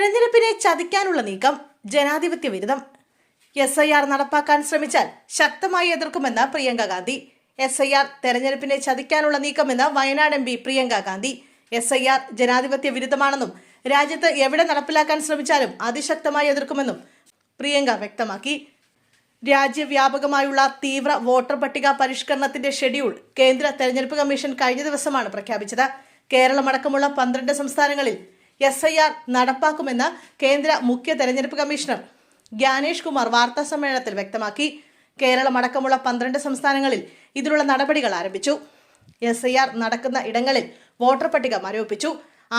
തെരഞ്ഞെടുപ്പിനെ ചതിക്കാനുള്ള നീക്കം ജനാധിപത്യ വിരുദ്ധം. എസ് ഐ ആർ നടപ്പാക്കാൻ ശ്രമിച്ചാൽ ശക്തമായി എതിർക്കുമെന്ന് Priyanka Gandhi. S I R തെരഞ്ഞെടുപ്പിനെ ചതിക്കാനുള്ള നീക്കമെന്ന് Wayanad M P Priyanka Gandhi. S I R ജനാധിപത്യ വിരുദ്ധമാണെന്നും രാജ്യത്ത് എവിടെ നടപ്പിലാക്കാൻ ശ്രമിച്ചാലും അതിശക്തമായി എതിർക്കുമെന്നും പ്രിയങ്ക വ്യക്തമാക്കി. രാജ്യവ്യാപകമായുള്ള തീവ്ര വോട്ടർ പട്ടിക പരിഷ്കരണത്തിന്റെ ഷെഡ്യൂൾ കേന്ദ്ര തെരഞ്ഞെടുപ്പ് കമ്മീഷൻ കഴിഞ്ഞ ദിവസമാണ് പ്രഖ്യാപിച്ചത്. കേരളമടക്കമുള്ള പന്ത്രണ്ട് സംസ്ഥാനങ്ങളിൽ എസ് ഐ ആർ നടപ്പാക്കുമെന്ന് കേന്ദ്ര മുഖ്യ തെരഞ്ഞെടുപ്പ് കമ്മീഷണർ ജ്ഞാനേഷ് കുമാർ വാർത്താ സമ്മേളനത്തിൽ വ്യക്തമാക്കി. കേരളമടക്കമുള്ള പന്ത്രണ്ട് സംസ്ഥാനങ്ങളിൽ ഇതിനുള്ള നടപടികൾ ആരംഭിച്ചു. എസ് ഐ ആർ നടക്കുന്ന ഇടങ്ങളിൽ വോട്ടർ പട്ടിക മരവിപ്പിച്ചു.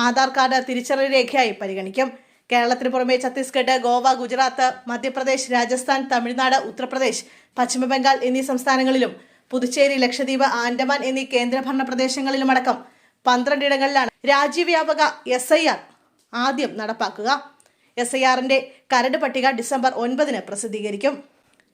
ആധാർ കാർഡ് തിരിച്ചറി രേഖയായി പരിഗണിക്കും. കേരളത്തിന് പുറമെ ഛത്തീസ്ഗഡ് ഗോവ ഗുജറാത്ത് മധ്യപ്രദേശ് രാജസ്ഥാൻ തമിഴ്നാട് ഉത്തർപ്രദേശ് പശ്ചിമബംഗാൾ എന്നീ സംസ്ഥാനങ്ങളിലും പുതുച്ചേരി ലക്ഷദ്വീപ് ആൻഡമാൻ എന്നീ കേന്ദ്രഭരണ പ്രദേശങ്ങളിലുമടക്കം പന്ത്രണ്ടിടങ്ങളിലാണ് രാജ്യവ്യാപക എസ് ഐ ആർ ആദ്യം നടപ്പാക്കുക. എസ് ഐ ആറിന്റെ കരട് പട്ടിക ഡിസംബർ ഒൻപതിന് പ്രസിദ്ധീകരിക്കും.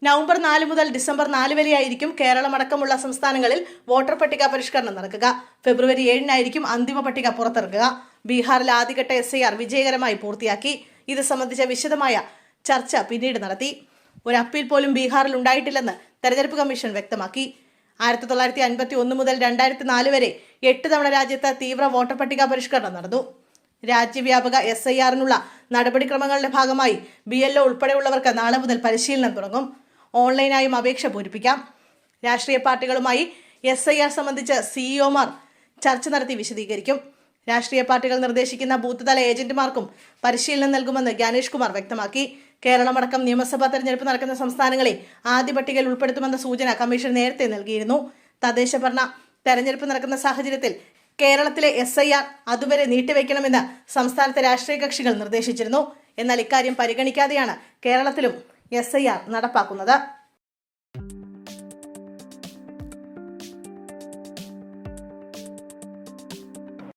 നവംബർ നാല് മുതൽ ഡിസംബർ നാല് വരെയായിരിക്കും കേരളമടക്കമുള്ള സംസ്ഥാനങ്ങളിൽ വോട്ടർ പട്ടിക പരിഷ്കരണം നടക്കുക. ഫെബ്രുവരി ഏഴിനായിരിക്കും അന്തിമ പട്ടിക പുറത്തിറക്കുക. ബീഹാറിൽ ആദ്യഘട്ട എസ് ഐ ആർ വിജയകരമായി പൂർത്തിയാക്കി. ഇത് സംബന്ധിച്ച വിശദമായ ചർച്ച പിന്നീട് നടത്തി. ഒരു അപ്പീൽ പോലും ബീഹാറിൽ ഉണ്ടായിട്ടില്ലെന്ന് തെരഞ്ഞെടുപ്പ് കമ്മീഷൻ വ്യക്തമാക്കി. ആയിരത്തി തൊള്ളായിരത്തി അൻപത്തി ഒന്ന് മുതൽ രണ്ടായിരത്തി നാല് വരെ എട്ട് തവണ രാജ്യത്ത് തീവ്ര വോട്ടർ പട്ടിക പരിഷ്കരണം നടന്നു. രാജ്യവ്യാപക എസ് ഐ ആറിനുള്ള നടപടിക്രമങ്ങളുടെ ഭാഗമായി ബി എൽ ഒ ഉൾപ്പെടെയുള്ളവർക്ക് നാളെ മുതൽ പരിശീലനം തുടങ്ങും. ഓൺലൈനായും അപേക്ഷ പൂരിപ്പിക്കാം. രാഷ്ട്രീയ പാർട്ടികളുമായി എസ് ഐ ആർ സംബന്ധിച്ച് സിഇഒമാർ ചർച്ച നടത്തി വിശദീകരിക്കും. രാഷ്ട്രീയ പാർട്ടികൾ നിർദ്ദേശിക്കുന്ന ബൂത്ത് തല ഏജന്റുമാർക്കും പരിശീലനം നൽകുമെന്ന് ജ്ഞാനേഷ് കുമാർ വ്യക്തമാക്കി. കേരളമടക്കം നിയമസഭാ തെരഞ്ഞെടുപ്പ് നടക്കുന്ന സംസ്ഥാനങ്ങളെ ആദ്യ പട്ടികയിൽ ഉൾപ്പെടുത്തുമെന്ന സൂചന കമ്മീഷൻ നേരത്തെ നൽകിയിരുന്നു. തദ്ദേശ ഭരണ തെരഞ്ഞെടുപ്പ് നടക്കുന്ന സാഹചര്യത്തിൽ കേരളത്തിലെ എസ് ഐ ആർ അതുവരെ നീട്ടിവെക്കണമെന്ന് സംസ്ഥാനത്തെ രാഷ്ട്രീയ കക്ഷികൾ നിർദ്ദേശിച്ചിരുന്നു. എന്നാൽ ഇക്കാര്യം പരിഗണിക്കാതെയാണ് കേരളത്തിലും എസ് നടപ്പാക്കുന്നത്.